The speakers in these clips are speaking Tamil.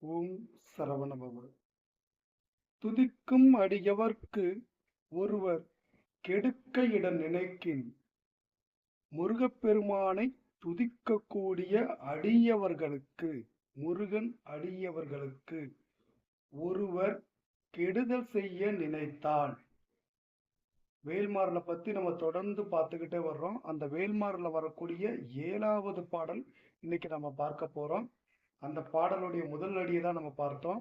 ஓம் சரவணபவ. துதிக்கும் அடியவர்க்கு ஒருவர் கெடுக்க இட நினைக்கின். முருகப்பெருமானை துதிக்கக்கூடிய அடியவர்களுக்கு முருகன் அடியவர்களுக்கு ஒருவர் கெடுதல் செய்ய நினைத்தால். வேல்மாரில் பத்தி நம்ம தொடர்ந்து பார்த்துக்கிட்டே வர்றோம். அந்த வேல்மாரில் வரக்கூடிய ஏழாவது பாடல் இன்னைக்கு நம்ம பார்க்க போறோம். அந்த பாடலுடைய முதல் அடியை தான் நம்ம பார்த்தோம்.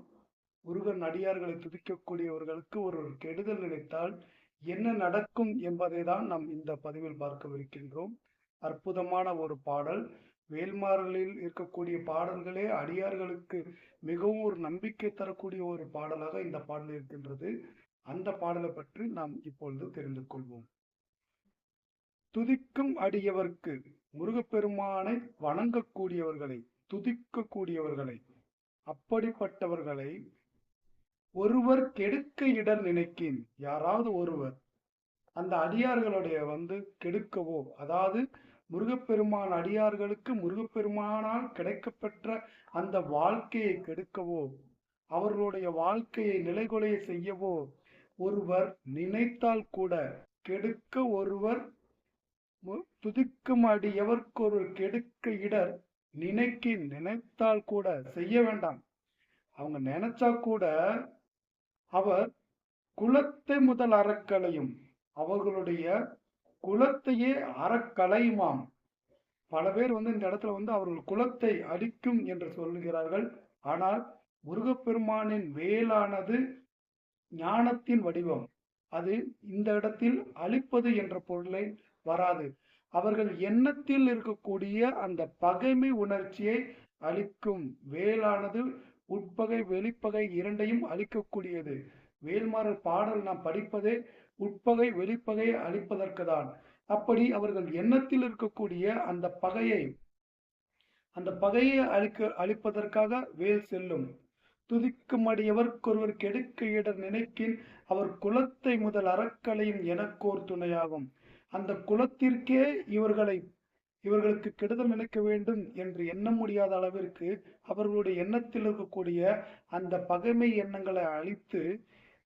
முருகன் அடியார்களை துதிக்கக்கூடியவர்களுக்கு ஒரு கெடுதல் நினைத்தால் என்ன நடக்கும் என்பதை தான் நாம் இந்த பதிவில் பார்க்கவிருக்கின்றோம். அற்புதமான ஒரு பாடல். வேல்மாறலில் இருக்கக்கூடிய பாடல்களே அடியார்களுக்கு மிகவும் ஒரு நம்பிக்கை தரக்கூடிய ஒரு பாடலாக இந்த பாடல் இருக்கின்றது. அந்த பாடலை பற்றி நாம் இப்பொழுது தெரிந்து கொள்வோம். துதிக்கும் அடியவர்க்கு முருகப்பெருமானை வணங்கக்கூடியவர்களை துதிக்கக்கூடியவர்களை அப்படிப்பட்டவர்களை ஒருவர் கெடுக்க இடர் நினைக்கின். யாராவது ஒருவர் அந்த அடியார்களுடைய வந்து கெடுக்கவோ அதாவது முருகப்பெருமான் அடியார்களுக்கு முருகப்பெருமானால் கிடைக்கப்பெற்ற அந்த வாழ்க்கையை கெடுக்கவோ அவர்களுடைய வாழ்க்கையை நிலைகொலைய செய்யவோ ஒருவர் நினைத்தால் கூட கெடுக்க ஒருவர் துதிக்கும் அடி எவர்க்கொரு கெடுக்க இடர் நினைக்கி நினைத்தால் கூட செய்ய வேண்டாம். அவங்க நினைச்சா கூட அவர் குலத்தை முதல் அறக்கலையும் அவர்களுடைய குலத்தையே அறக்கலையுமாம். பல பேர் வந்து இந்த இடத்துல வந்து அவர்கள் குலத்தை அடிக்கும் என்று சொல்லுகிறார்கள். ஆனால் முருகப்பெருமானின் வேலானது ஞானத்தின் வடிவம். அது இந்த இடத்தில் அழிப்பது என்ற பொருளை வராது. அவர்கள் எண்ணத்தில் இருக்கக்கூடிய அந்த பகைமை உணர்ச்சியை அளிக்கும் வேலானது உட்பகை வெளிப்பகை இரண்டையும் அளிக்கக்கூடியது வேல்மாறல் பாடல் நாம் படிப்பதே உட்பகை வெளிப்பகையை அளிப்பதற்கு தான் அப்படி அவர்கள் எண்ணத்தில் இருக்கக்கூடிய அந்த பகையை அந்த பகையை அழிக்க அழிப்பதற்காக வேல் செல்லும். துதிக்கும் அடியவர்க்கொருவர் கெடுக்க இடர் நினைக்கின் அவர் குலத்தை முதல் அறக்கலையும் எனக்கோர் துணையாகும். அந்த குலத்திற்கே இவர்களை இவர்களுக்கு கெடுதல் நினைக்க வேண்டும் என்று எண்ண முடியாத அளவிற்கு அவர்களுடைய எண்ணத்தில் இருக்கக்கூடிய அந்த பகைமை எண்ணங்களை அழித்து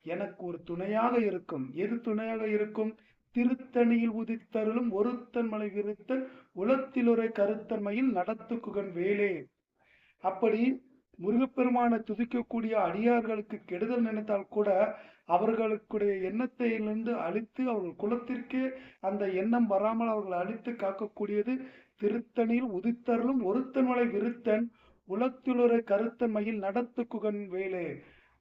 எனக்கு ஒரு துணையாக இருக்கும். எது துணையாக இருக்கும்? திருத்தணியில் உதித்தருளும் ஒருத்தன் மலை விருத்தன் உலத்திலுரை கருத்தன்மையில் நடத்துக்குகன் வேலே. அப்படி முருகப்பெருமானை துதிக்கக்கூடிய அடியார்களுக்கு கெடுதல் நினைத்தால் கூட அவர்களுக்குடைய எண்ணத்தையிலிருந்து அழித்து அவர்கள் குலத்திற்கே அந்த எண்ணம் வராமல் அவர்கள் அழித்து காக்கக்கூடியது திருத்தணியில் உதித்தருளும் ஒருத்தன் மலை விருத்தன் உலத்துளுர கருத்தன் மயில் நடத்துக்குகன் வேலே.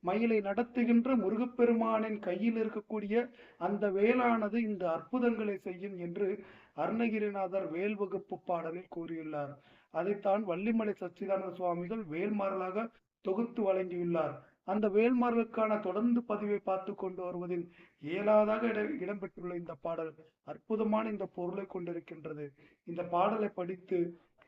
மயிலை நடத்துகின்ற முருகப்பெருமானின் கையில் இருக்கக்கூடிய அந்த வேளானது இந்த அற்புதங்களை செய்யும் என்று அருணகிரிநாதர் வேல் வகுப்பு பாடலில் கூறியுள்ளார். அதைத்தான் வள்ளிமலை சச்சிதானந்த சுவாமிகள் வேல்மாறலாக தொகுத்து வழங்கியுள்ளார். அந்த வேல்மாறலுக்கான தொடர்ந்து பதிவை பார்த்து கொண்டு வருவதில் ஏழாவதாக இட இடம்பெற்றுள்ள இந்த பாடல் அற்புதமான இந்த பொருளை கொண்டிருக்கின்றது. இந்த பாடலை படித்து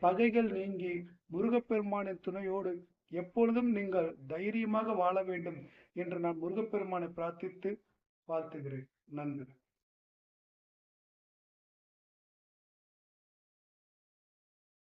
பகைகள் நீங்கி முருகப்பெருமானின் துணையோடு எப்பொழுதும் நீங்கள் தைரியமாக வாழ வேண்டும் என்று நான் முருகப்பெருமானை பிரார்த்தித்து வாழ்த்துகிறேன். நன்றி.